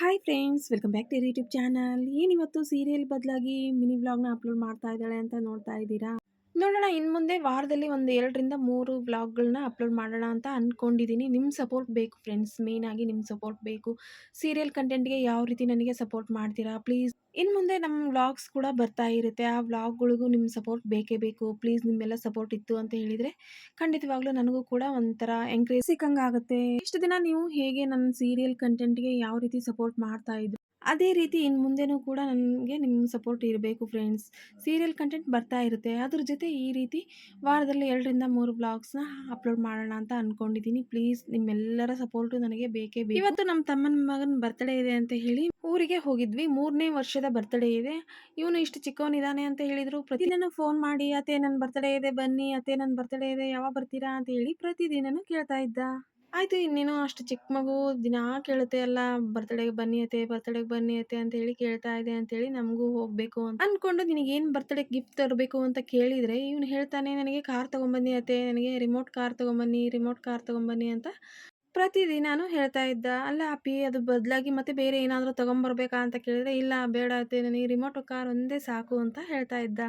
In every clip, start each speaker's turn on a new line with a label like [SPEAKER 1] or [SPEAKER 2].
[SPEAKER 1] Hi friends welcome back to YouTube channel ಏನಿವತ್ತು serial ಬದಲಾಗಿ mini ವ್ಲಾಗ್ನ ಅಪ್ಲೋಡ್ ಮಾಡ್ತಾ ಇದ್ದಾಳೆ ಅಂತ ನೋಡ್ತಾ ಇದ್ದೀರಾ? ನೋಡೋಣ ಇನ್ನು ಮುಂದೆ ವಾರದಲ್ಲಿ ಒಂದು ಎರಡರಿಂದ ಮೂರು ವ್ಲಾಗ್ಗಳನ್ನ ಅಪ್ಲೋಡ್ ಮಾಡೋಣ ಅಂತ ಅಂದ್ಕೊಂಡಿದ್ದೀನಿ ನಿಮ್ಮ ಸಪೋರ್ಟ್ ಬೇಕು ಫ್ರೆಂಡ್ಸ್ ಮೇಯ್ನಾಗಿ ನಿಮ್ಮ ಸಪೋರ್ಟ್ ಬೇಕು. ಸೀರಿಯಲ್ ಕಂಟೆಂಟ್ಗೆ ಯಾವ ರೀತಿ ನನಗೆ ಸಪೋರ್ಟ್ ಮಾಡ್ತೀರಾ, ಪ್ಲೀಸ್. ಇನ್ನು ಮುಂದೆ ನಮ್ಮ ವ್ಲಾಗ್ಸ್ ಕೂಡ ಬರ್ತಾ ಇರುತ್ತೆ. ಆ ವ್ಲಾಗ್ಗಳಿಗೂ ನಿಮ್ಮ ಸಪೋರ್ಟ್ ಬೇಕೇ ಬೇಕು. ಪ್ಲೀಸ್ ನಿಮ್ಮೆಲ್ಲ ಸಪೋರ್ಟ್ ಇತ್ತು ಅಂತ ಹೇಳಿದರೆ ಖಂಡಿತವಾಗ್ಲೂ ನನಗೂ ಕೂಡ ಒಂಥರ ಎಂಕರೇಜ್ ಸಿಕ್ಕಂಗೆ ಆಗುತ್ತೆ ಇಷ್ಟು ದಿನ ನೀವು ಹೇಗೆ ನನ್ನ ಸೀರಿಯಲ್ ಕಂಟೆಂಟ್ಗೆ ಯಾವ ರೀತಿ ಸಪೋರ್ಟ್ ಮಾಡ್ತಾ ಇದ್ರು? ಅದೇ ರೀತಿ ಇನ್ನು ಮುಂದೆನೂ ಕೂಡ ನನಗೆ ನಿಮ್ಮ ಸಪೋರ್ಟ್ ಇರಬೇಕು ಫ್ರೆಂಡ್ಸ್ ಸೀರಿಯಲ್ ಕಂಟೆಂಟ್ ಬರ್ತಾ ಇರುತ್ತೆ. ಅದ್ರ ಜೊತೆ ಈ ರೀತಿ ವಾರದಲ್ಲಿ ಎರಡರಿಂದ ಮೂರು ಬ್ಲಾಗ್ಸ್ನ ಅಪ್ಲೋಡ್ ಮಾಡೋಣ ಅಂತ ಅಂದ್ಕೊಂಡಿದ್ದೀನಿ ಪ್ಲೀಸ್ ನಿಮ್ಮೆಲ್ಲರ ಸಪೋರ್ಟು ನನಗೆ ಬೇಕೇ ಬೇಕು. ಇವತ್ತು ನಮ್ಮ ತಮ್ಮನ ಮಗನ ಬರ್ತಡೇ ಇದೆ ಅಂತ ಹೇಳಿ ಊರಿಗೆ ಹೋಗಿದ್ವಿ. ಮೂರನೇ ವರ್ಷದ ಬರ್ತಡೇ ಇದೆ. ಇವನು ಇಷ್ಟು ಚಿಕ್ಕವನಿದ್ದಾನೆ ಅಂತ ಹೇಳಿದರು. ಪ್ರತಿದಿನ ಫೋನ್ ಮಾಡಿ, ಅತ್ತೆ ನನ್ನ ಬರ್ತಡೇ ಇದೆ, ಬನ್ನಿ, ಅತ್ತೆ ನನ್ನ ಬರ್ತಡೇ ಇದೆ, ಯಾವಾಗ ಬರ್ತೀರಾ? ಅಂತ ಹೇಳಿ ಪ್ರತಿದಿನನೂ ಕೇಳ್ತಾ ಇದ್ದ. ಆಯ್ತು, ಇನ್ನೇನು ಅಷ್ಟು ಚಿಕ್ಕ ಮಗು ದಿನಾ ಕೇಳುತ್ತೆ ಅಲ್ಲ ಬರ್ತಡೇಗೆ ಬನ್ನಿ ಅತ್ತೆ ಬರ್ತಡೇಗೆ ಬನ್ನಿ ಅತ್ತೆ ಅಂತ ಹೇಳಿ ಕೇಳ್ತಾ ಇದೆ ಅಂತೇಳಿ ನಮಗೂ ಹೋಗಬೇಕು ಅಂತ ಅಂದ್ಕೊಂಡು ನಿನಗೇನು ಬರ್ತಡೇ ಗಿಫ್ಟ್ ತರಬೇಕು ಅಂತ ಕೇಳಿದರೆ ಇವನು ಹೇಳ್ತಾನೆ, ನನಗೆ ಕಾರ್ ತೊಗೊಂಬನ್ನಿ ಅತ್ತೆ, ನನಗೆ ರಿಮೋಟ್ ಕಾರ್ ತೊಗೊಂಬನ್ನಿ ರಿಮೋಟ್ ಕಾರ್ ತೊಗೊಂಬನ್ನಿ ಅಂತ ಪ್ರತಿದಿನಾನು ಹೇಳ್ತಾ ಇದ್ದ. ಅಲ್ಲ ಅಪ್ಪಿ, ಅದು ಬದಲಾಗಿ ಮತ್ತೆ ಬೇರೆ ಏನಾದರೂ ತೊಗೊಂಬರ್ಬೇಕಾ? ಅಂತ ಕೇಳಿದ್ರೆ, ಇಲ್ಲ, ಬೇಡ ಅತ್ತೆ, ನನಗೆ ರಿಮೋಟ್ ಕಾರ್ ಒಂದೇ ಸಾಕು ಅಂತ ಹೇಳ್ತಾ ಇದ್ದ.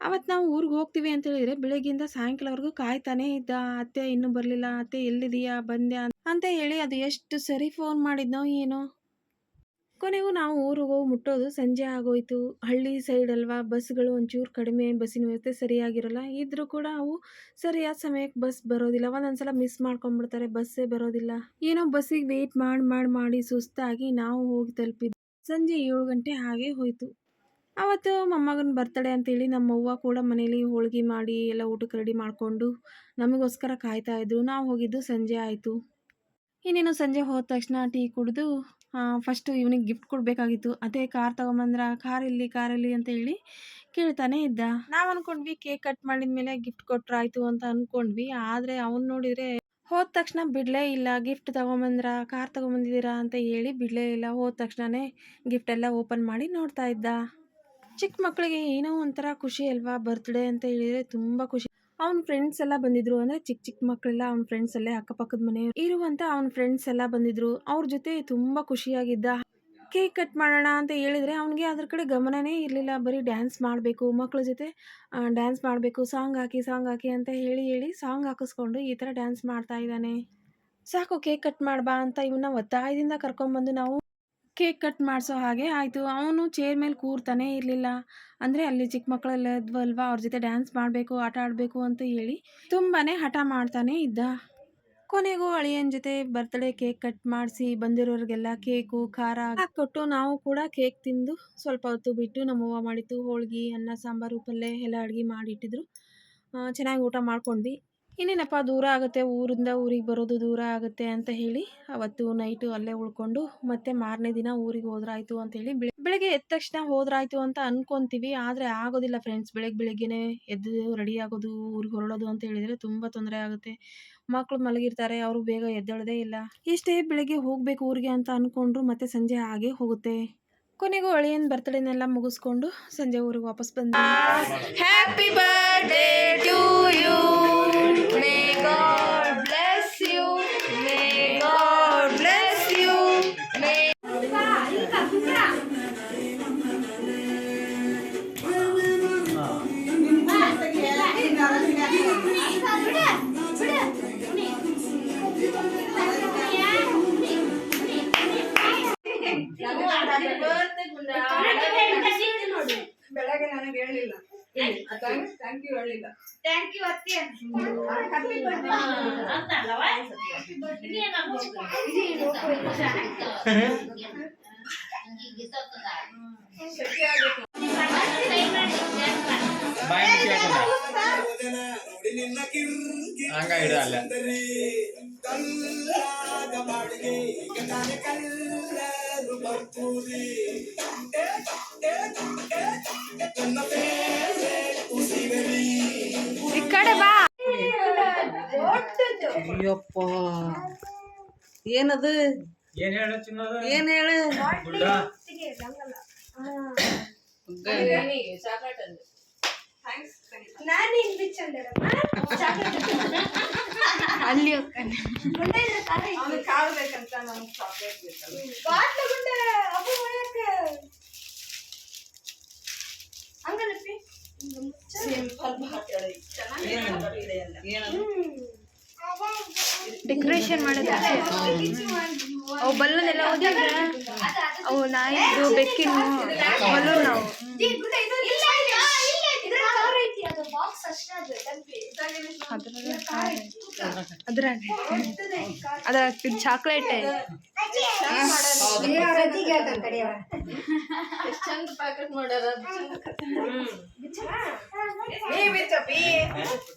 [SPEAKER 1] ಅವತ್ತು ನಾವು ಊರಿಗೆ ಹೋಗ್ತೀವಿ ಅಂತ ಹೇಳಿದ್ರೆ ಬೆಳಗ್ಗಿಂದ ಸಾಯಂಕಾಲವರೆಗೂ ಕಾಯ್ತಾನೇ ಇದ್ದ, ಅತ್ತೆ ಇನ್ನೂ ಬರಲಿಲ್ಲ, ಅತ್ತೆ ಎಲ್ಲಿದೀಯಾ, ಬಂದ್ಯಾ? ಅಂತ ಹೇಳಿ ಅದು ಎಷ್ಟು ಸರಿ ಫೋನ್ ಮಾಡಿದ್ನೋ ಏನೋ. ಕೊನೆಗೂ ನಾವು ಊರಿಗೆ ಹೋಗಿ ಮುಟ್ಟೋದು ಸಂಜೆ ಆಗೋಯ್ತು. ಹಳ್ಳಿ ಸೈಡ್ ಅಲ್ವಾ, ಬಸ್ಗಳು ಒಂಚೂರು ಕಡಿಮೆ, ಬಸ್ಸಿನ ವ್ಯವಸ್ಥೆ ಸರಿಯಾಗಿರಲ್ಲ. ಇದ್ರೂ ಕೂಡ ಅವು ಸರಿಯಾದ ಸಮಯಕ್ಕೆ ಬಸ್ ಬರೋದಿಲ್ಲ. ಒಂದೊಂದ್ಸಲ ಮಿಸ್ ಮಾಡ್ಕೊಂಡ್ಬಿಡ್ತಾರೆ ಬಸ್ಸೇ ಬರೋದಿಲ್ಲ. ಏನೋ ಬಸ್ಸಿಗೆ ವೆಯ್ಟ್ ಮಾಡಿ ಮಾಡಿ ಮಾಡಿ ಸುಸ್ತಾಗಿ ನಾವು ಹೋಗಿ ತಲುಪಿದ್ವಿ. ಸಂಜೆ ಏಳು ಗಂಟೆ ಹಾಗೆ ಹೋಯಿತು. ಅವತ್ತು ಮೊಮ್ಮಗನ ಬರ್ತಡೇ ಅಂತೇಳಿ ನಮ್ಮ ಅವ್ವ ಕೂಡ ಮನೇಲಿ ಹೋಳಿಗೆ ಮಾಡಿ ಎಲ್ಲ ಊಟಕ್ಕೆ ರೆಡಿ ಮಾಡಿಕೊಂಡು ನಮಗೋಸ್ಕರ ಕಾಯ್ತಾ ಇದ್ರು. ನಾವು ಹೋಗಿದ್ದು ಸಂಜೆ ಆಯಿತು. ಇನ್ನೇನು ಸಂಜೆ ಹೋದ ತಕ್ಷಣ ಟೀ ಕುಡಿದು ಫಸ್ಟು ಇವನಿಗೆ ಗಿಫ್ಟ್ ಕೊಡಬೇಕಾಗಿತ್ತು. ಅದೇ ಕಾರ್ ತೊಗೊಂಬಂದ್ರ ಕಾರ್ ಇಲ್ಲಿ ಕಾರಲ್ಲಿ ಅಂತ ಹೇಳಿ ಕೇಳ್ತಾನೆ ಇದ್ದ. ನಾವು ಅಂದ್ಕೊಂಡ್ವಿ ಕೇಕ್ ಕಟ್ ಮಾಡಿದ ಮೇಲೆ ಗಿಫ್ಟ್ ಕೊಟ್ರಾಯ್ತು ಅಂತ ಅಂದ್ಕೊಂಡ್ವಿ ಆದರೆ ಅವನು ನೋಡಿದರೆ ಹೋದ ತಕ್ಷಣ ಬಿಡಲೇ ಇಲ್ಲ ಗಿಫ್ಟ್ ತೊಗೊಂಬಂದ್ರ ಕಾರ್ ತೊಗೊಂಬಂದಿದ್ದೀರಾ ಅಂತ ಹೇಳಿ ಬಿಡಲೇ ಇಲ್ಲ. ಹೋದ ತಕ್ಷಣವೇ ಗಿಫ್ಟೆಲ್ಲ ಓಪನ್ ಮಾಡಿ ನೋಡ್ತಾ ಇದ್ದ. ಚಿಕ್ಕ ಮಕ್ಕಳಿಗೆ ಏನೋ ಒಂಥರ ಖುಷಿ ಅಲ್ವಾ? ಬರ್ತ್ಡೇ ಅಂತ ಹೇಳಿದರೆ ತುಂಬ ಖುಷಿ. ಅವ್ನ ಫ್ರೆಂಡ್ಸ್ ಎಲ್ಲ ಬಂದಿದ್ರು ಅಂದರೆ ಚಿಕ್ಕ ಚಿಕ್ಕ ಮಕ್ಕಳೆಲ್ಲ ಅವ್ನ ಫ್ರೆಂಡ್ಸ್ ಅಲ್ಲೇ ಅಕ್ಕಪಕ್ಕದ ಮನೆ ಇರುವಂಥ ಅವ್ನ ಫ್ರೆಂಡ್ಸ್ ಎಲ್ಲ ಬಂದಿದ್ರು. ಅವ್ರ ಜೊತೆ ತುಂಬ ಖುಷಿಯಾಗಿದ್ದ. ಕೇಕ್ ಕಟ್ ಮಾಡೋಣ ಅಂತ ಹೇಳಿದರೆ ಅವನಿಗೆ ಅದ್ರ ಕಡೆ ಗಮನನೇ ಇರಲಿಲ್ಲ. ಬರೀ ಡ್ಯಾನ್ಸ್ ಮಾಡಬೇಕು ಮಕ್ಕಳ ಜೊತೆ ಡ್ಯಾನ್ಸ್ ಮಾಡಬೇಕು ಸಾಂಗ್ ಹಾಕಿ ಸಾಂಗ್ ಹಾಕಿ ಅಂತ ಹೇಳಿ ಹೇಳಿ ಸಾಂಗ್ ಹಾಕಿಸ್ಕೊಂಡು ಈ ಥರ ಡ್ಯಾನ್ಸ್ ಮಾಡ್ತಾ ಇದ್ದಾನೆ. ಸಾಕು ಕೇಕ್ ಕಟ್ ಮಾಡ್ಬಾ ಅಂತ ಇವನ್ನ ಒತ್ತಾಯದಿಂದ ಕರ್ಕೊಂಬಂದು ನಾವು ಕೇಕ್ ಕಟ್ ಮಾಡಿಸೋ ಹಾಗೆ ಆಯಿತು. ಅವನು ಚೇರ್ ಮೇಲೆ ಕೂರ್ತಾನೆ ಇರಲಿಲ್ಲ. ಅಂದರೆ ಅಲ್ಲಿ ಚಿಕ್ಕ ಮಕ್ಕಳೆಲ್ಲ ಇದ್ವಲ್ವ ಅವ್ರ ಜೊತೆ ಡ್ಯಾನ್ಸ್ ಮಾಡಬೇಕು, ಆಟ ಆಡಬೇಕು ಅಂತ ಹೇಳಿ ತುಂಬಾ ಹಠ ಮಾಡ್ತಾನೆ ಇದ್ದ. ಕೊನೆಗೂ ಅಳಿಯನ ಜೊತೆ ಬರ್ತ್ಡೇ ಕೇಕ್ ಕಟ್ ಮಾಡಿಸಿ ಬಂದಿರೋರಿಗೆಲ್ಲ ಕೇಕು, ಖಾರ ಕೊಟ್ಟು ನಾವು ಕೂಡ ಕೇಕ್ ತಿಂದು ಸ್ವಲ್ಪ ಹೊತ್ತು ಬಿಟ್ಟು ನಮ್ಮವ್ವ ಮಾಡಿತ್ತು ಹೋಳಿಗೆ, ಅನ್ನ, ಸಾಂಬಾರು, ಪಲ್ಯ ಎಲ್ಲ ಅಡುಗೆ ಮಾಡಿಟ್ಟಿದ್ರು ಚೆನ್ನಾಗಿ ಊಟ ಮಾಡ್ಕೊಂಡ್ವಿ. ಇನ್ನೇನಪ್ಪ ದೂರ ಆಗುತ್ತೆ? ಊರಿಂದ ಊರಿಗೆ ಬರೋದು ದೂರ ಆಗುತ್ತೆ ಅಂತ ಹೇಳಿ ಅವತ್ತು ನೈಟು ಅಲ್ಲೇ ಉಳ್ಕೊಂಡು ಮತ್ತೆ ಮಾರನೇ ದಿನ ಊರಿಗೆ ಹೋದ್ರಾಯ್ತು ಅಂತ ಹೇಳಿ ಬೆಳಗ್ಗೆ ಎದ್ದ ತಕ್ಷಣ ಹೋದ್ರಾಯ್ತು ಅಂತ ಅನ್ಕೊಂತೀವಿ. ಆದರೆ ಆಗೋದಿಲ್ಲ ಫ್ರೆಂಡ್ಸ್ ಬೆಳಗ್ಗೆ ಬೆಳಗ್ಗೆನೆ ಎದ್ದು ರೆಡಿ ಆಗೋದು, ಊರಿಗೆ ಹೊರಡೋದು ಅಂತ ಹೇಳಿದ್ರೆ ತುಂಬ ತೊಂದರೆ ಆಗುತ್ತೆ. ಮಕ್ಕಳು ಮಲಗಿರ್ತಾರೆ, ಅವರು ಬೇಗ ಎದ್ದೇಳೋದೇ ಇಲ್ಲ. ಇಷ್ಟೇ ಬೆಳಗ್ಗೆ ಹೋಗಬೇಕು ಊರಿಗೆ ಅಂತ ಅಂದ್ಕೊಂಡ್ರು ಮತ್ತೆ ಸಂಜೆ ಹಾಗೆ ಹೋಗುತ್ತೆ. ಕೊನೆಗೂ ಅಳಿಯನ್ ಬರ್ತಡೇನೆಲ್ಲ ಮುಗಿಸ್ಕೊಂಡು ಸಂಜೆ ಊರಿಗೆ ವಾಪಸ್ ಬಂದ ಹ್ಯಾಪಿ ಬರ್ಡೇ
[SPEAKER 2] ಥ್ಯಾಂಕ್ ಯು ಹೇಳಿಲ್ಲ
[SPEAKER 3] ಥ್ಯಾಂಕ್ ಯು ಅತ್ತಿ
[SPEAKER 2] ಶಕ್ತಿ ಆಗುತ್ತೆ
[SPEAKER 4] ಬಾಯಿ ಮುಚ್ಚಿ ಹಾಕೊಂಡ ಹಂಗ ಇಡು ಅಲ್ಲ
[SPEAKER 1] ಈ ಕಡೆ ಬಾ
[SPEAKER 5] ಅಯ್ಯಪ್ಪ ಏನದು
[SPEAKER 4] ಏನ್ ಹೇಳ ಚಿನ್ನದ
[SPEAKER 5] ಏನ್ ಹೇಳು
[SPEAKER 4] ಗುಡ್ಡ
[SPEAKER 3] ನಾನು ಇಲ್ಲಿ
[SPEAKER 1] ಅಲ್ಲಿ
[SPEAKER 2] ಅವನಿಗೆ
[SPEAKER 3] ಅಲ್ಲಿ ಡೆಕೋರೇಷನ್ ಮಾಡೋದು ಅವು ಬಲೂನ್ ಎಲ್ಲ. ಅವು ನಾಯಿ ಬೆಕ್ಕಿನ ಬಲೂನ್ ನಾವು ಅದ್ರಲ್ಲಿ ಅದ್ರಾಗ ಅದ್ರಾಗ ಚಾಕ್ಲೇಟ್
[SPEAKER 2] ಚಂದ ಪ್ಯಾಕೆಟ್ ಮಾಡ್ಯಾರ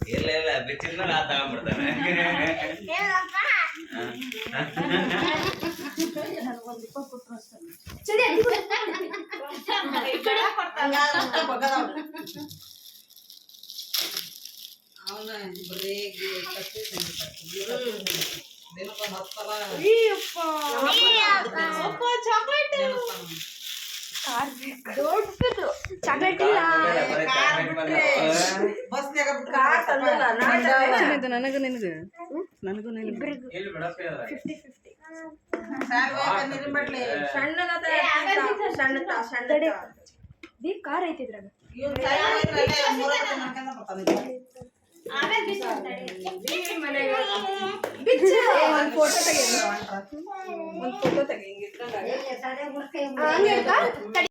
[SPEAKER 5] ಇಲ್ಲ ಇಲ್ಲ ಬಿಚ್ಚಿದ ನಾ ತಗೊಂಡ್ಬಿಡ್ತಾನೆ
[SPEAKER 2] ಅವನ ಬರೀ ಕಟ್ಟಿ ದಿನಕ್ಕೊಂದು ಹತ್ತು ಸಲ
[SPEAKER 3] ಚಾಕ್ಲೇಟ್ ಇಲ್ಲ
[SPEAKER 6] ನನಗೂ ನಿನಗೂ ನನಗೂ ನಿನಗೂ
[SPEAKER 4] ಎಲ್ಲಿ ಬಿಡಪ್ಪ ಅದ?
[SPEAKER 3] ದೀಪ್ ಕಾರ್ ಐತಿ
[SPEAKER 2] ಫೋಟೋ ತೆಗಿ ಒಂದು ಫೋಟೋ ತೆಗಿ ಹಿಂಗೆ ಇಟ್ಕೊಂಡಾಗ
[SPEAKER 3] ಹಂಗೆ